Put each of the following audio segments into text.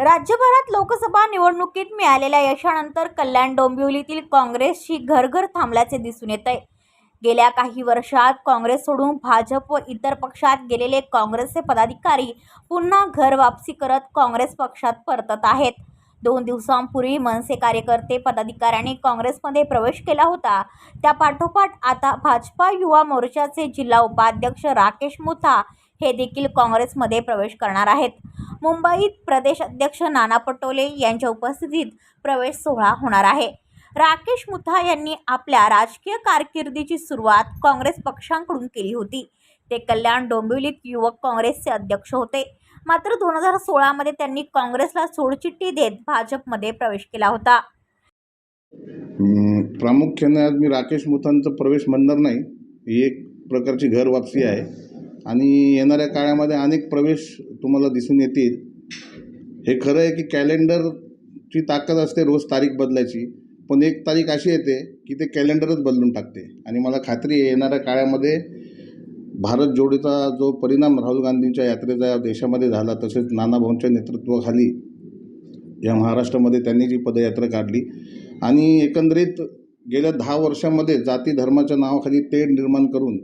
राज्यभरात लोकसभा निवडणुकीत मिळालेल्या यशानंतर कल्याण डोंबिवलीतील काँग्रेसची घरघर थांबल्याचे दिसून येत आहे गेल्या काही वर्षात काँग्रेस सोडून भाजप व इतर पक्षात गेलेले काँग्रेसचे पदाधिकारी पुन्हा घर वापसी करत काँग्रेस पक्षात परतत आहेत. दोन दिवसांपूर्वी मनसे कार्यकर्ते पदाधिकाऱ्यांनी काँग्रेसमध्ये प्रवेश केला होता. त्या पाठोपाठ आता भाजपा युवा मोर्चाचे जिल्हा उपाध्यक्ष राकेश मुथा हे देखील काँग्रेसमध्ये प्रवेश करणार आहेत. मुंबईत प्रदेश अध्यक्ष नाना पटोले यांच्या उपस्थितीत प्रवेश सोहळा होणार आहे. राकेश मुथा यांनी आपल्या राजकीय कारकिर्दीची सुरुवात काँग्रेस पक्षांकडून केली होती. ते कल्याण डोंबिवलीत युवक काँग्रेसचे अध्यक्ष होते. मात्र दोन हजार सोळामध्ये त्यांनी काँग्रेसला सोडचिठ्ठी देत भाजपमध्ये प्रवेश केला होता. प्रामुख्याने आज मी राकेश मुथांचा प्रवेश म्हणणार नाही. ही एक प्रकारची घर वापसी आहे. आणि येणाऱ्या काळामध्ये अनेक प्रवेश तुम्हाला दिसून येतील. हे खरं आहे की कॅलेंडरची ताकद असते रोज तारीख बदलायची. पण एक तारीख अशी येते की ते कॅलेंडरच बदलून टाकते. आणि मला खात्री आहे येणाऱ्या काळामध्ये भारत जोडीचा जो परिणाम राहुल गांधींच्या यात्रेचा या देशामध्ये झाला तसेच नानाभाऊंच्या नेतृत्वाखाली या महाराष्ट्रामध्ये त्यांनी जी पदयात्रा काढली. आणि एकंदरीत गेल्या दहा वर्षामध्ये जाती धर्माच्या नावाखाली तेढ निर्माण करून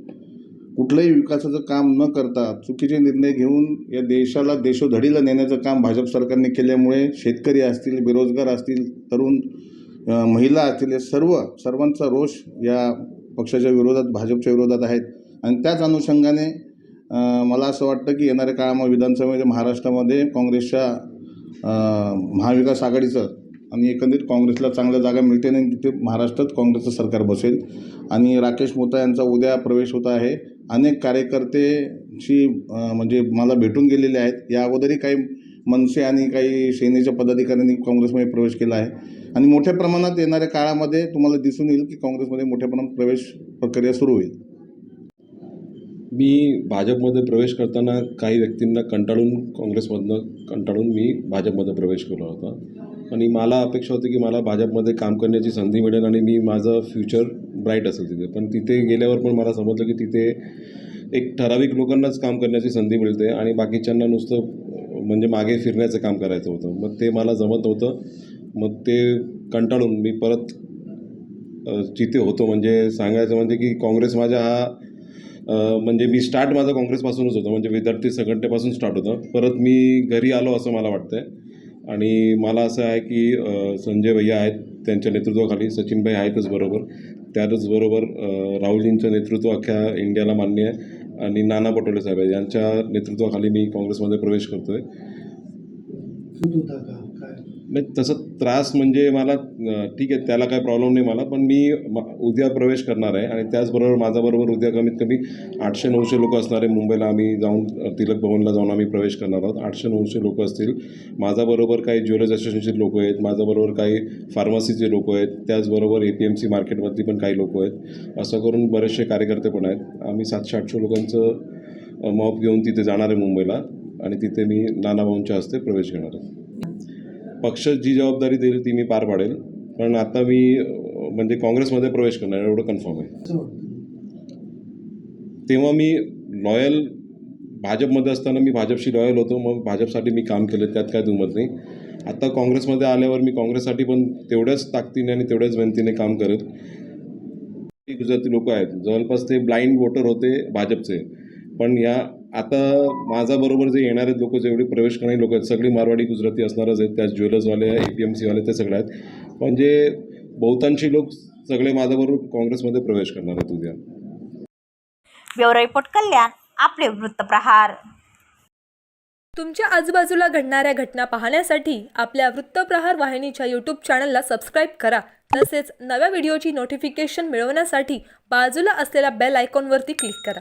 कुठलंही विकासाचं काम न करता चुकीचे निर्णय घेऊन या देशाला देशोधडीला नेण्याचं काम भाजप सरकारने केल्यामुळे शेतकरी असतील बेरोजगार असतील तरुण महिला असतील हे सर्व सर्वांचा रोष या पक्षाच्या विरोधात भाजपच्या विरोधात आहेत. आणि त्याच अनुषंगाने मला असं वाटतं की येणाऱ्या काळामध्ये विधानसभेमध्ये महाराष्ट्रामध्ये काँग्रेसच्या महाविकास आघाडीचं आणि एकंदरीत काँग्रेसला चांगल्या जागा मिळते आणि तिथे महाराष्ट्रात काँग्रेसचं सरकार बसेल. आणि राकेश मोता यांचा उद्या प्रवेश होत आहे. अनेक कार्यकर्तेची म्हणजे मला भेटून गेलेले आहेत. या अगोदरही काही मनसे आणि काही सेनेच्या पदाधिकाऱ्यांनी काँग्रेसमध्ये प्रवेश केला आहे. आणि मोठ्या प्रमाणात येणाऱ्या काळामध्ये तुम्हाला दिसून येईल की काँग्रेसमध्ये मोठ्या प्रमाणात प्रवेश प्रक्रिया सुरू होईल. मी भाजपमध्ये प्रवेश करताना काही व्यक्तींना कंटाळून काँग्रेसमधनं कंटाळून मी भाजपमध्ये प्रवेश केला होता. आणि मला अपेक्षा होती की मला भाजपमध्ये काम करण्याची संधी मिळेल आणि मी माझं फ्युचर ब्राईट असेल तिथे. पण तिथे गेल्यावर पण मला समजलं की तिथे एक ठराविक लोकांनाच काम करण्याची संधी मिळते आणि बाकीच्यांना नुसतं म्हणजे मागे फिरण्याचं काम करायचं होतं. मग ते मला जमत होतं. मग ते कंटाळून मी परत जिथे होतो म्हणजे सांगायचं म्हणजे की काँग्रेस माझ्या हा म्हणजे मी स्टार्ट माझा काँग्रेसपासूनच होतं. म्हणजे विद्यार्थी संघटनेपासून स्टार्ट होतं. परत मी घरी आलो असं मला वाटतं आहे आणि मला असं आहे की संजय भैया आहेत त्यांच्या नेतृत्वाखाली सचिनभाई आहेतच बरोबर. त्यातच बरोबर राहुलजींचं नेतृत्व अख्ख्या इंडियाला मान्य आहे आणि नाना पटोले साहेब यांच्या नेतृत्वाखाली मी काँग्रेसमध्ये प्रवेश करतो आहे का? नाही तसं त्रास म्हणजे मला ठीक आहे त्याला काय प्रॉब्लेम नाही मला पण मी उद्या प्रवेश करणार आहे आणि त्याचबरोबर माझ्याबरोबर उद्या कमीत कमी आठशे नऊशे लोक असणार आहे मुंबईला आम्ही जाऊन तिलक भवनला जाऊन आम्ही प्रवेश करणार आहोत. आठशे नऊशे लोक असतील. माझ्याबरोबर काही ज्वेलर्स असोसिएशनचे लोक आहेत. माझ्याबरोबर काही फार्मसीचे लोक आहेत. त्याचबरोबर ए पी एम सी मार्केटमधली पण काही लोक आहेत. असं करून बरेचसे कार्यकर्ते पण आहेत. आम्ही सातशे आठशे लोकांचं मॉप घेऊन तिथे जाणार आहे मुंबईला आणि तिथे मी नाना भाऊंच्या हस्ते प्रवेश घेणार आहे. पक्ष जी जबाबदारी देईल ती मी पार पाडेल. पण आता मी म्हणजे काँग्रेसमध्ये प्रवेश करणार एवढं कन्फर्म आहे. तेव्हा मी लॉयल भाजपमध्ये असताना मी भाजपशी लॉयल होतो. मग भाजपसाठी मी काम केलं त्यात काय दुमत नाही. आता काँग्रेसमध्ये आल्यावर मी काँग्रेससाठी पण तेवढ्याच ताकदीने आणि तेवढ्याच मेहनतीने काम करेल गुजराती लोक आहेत. जवळपास ते ब्लाइंड वोटर होते भाजपचे. पण या आता माझ्याबरोबर जे येणारे लोक जेवढे प्रवेश करणारे लोक आहेत सगळी मारवाडी गुजराती असणारच आहेत त्यात ज्वेलर्सवाले ए पी एम सीवाले ते सगळे आहेत. म्हणजे बहुतांशी लोक सगळे माझ्याबरोबर काँग्रेसमध्ये प्रवेश करणार आहेत उद्या. ब्युरो रिपोर्ट कल्याण आपले वृत्तप्रहार तुमच्या आजूबाजूला घडणाऱ्या घटना पाहण्यासाठी आपल्या वृत्तप्रहार वाहिनीच्या यूट्यूब चॅनलला सबस्क्राईब करा. तसेच नव्या व्हिडिओची नोटिफिकेशन मिळवण्यासाठी बाजूला असलेल्या बेल आयकॉनवरती क्लिक करा.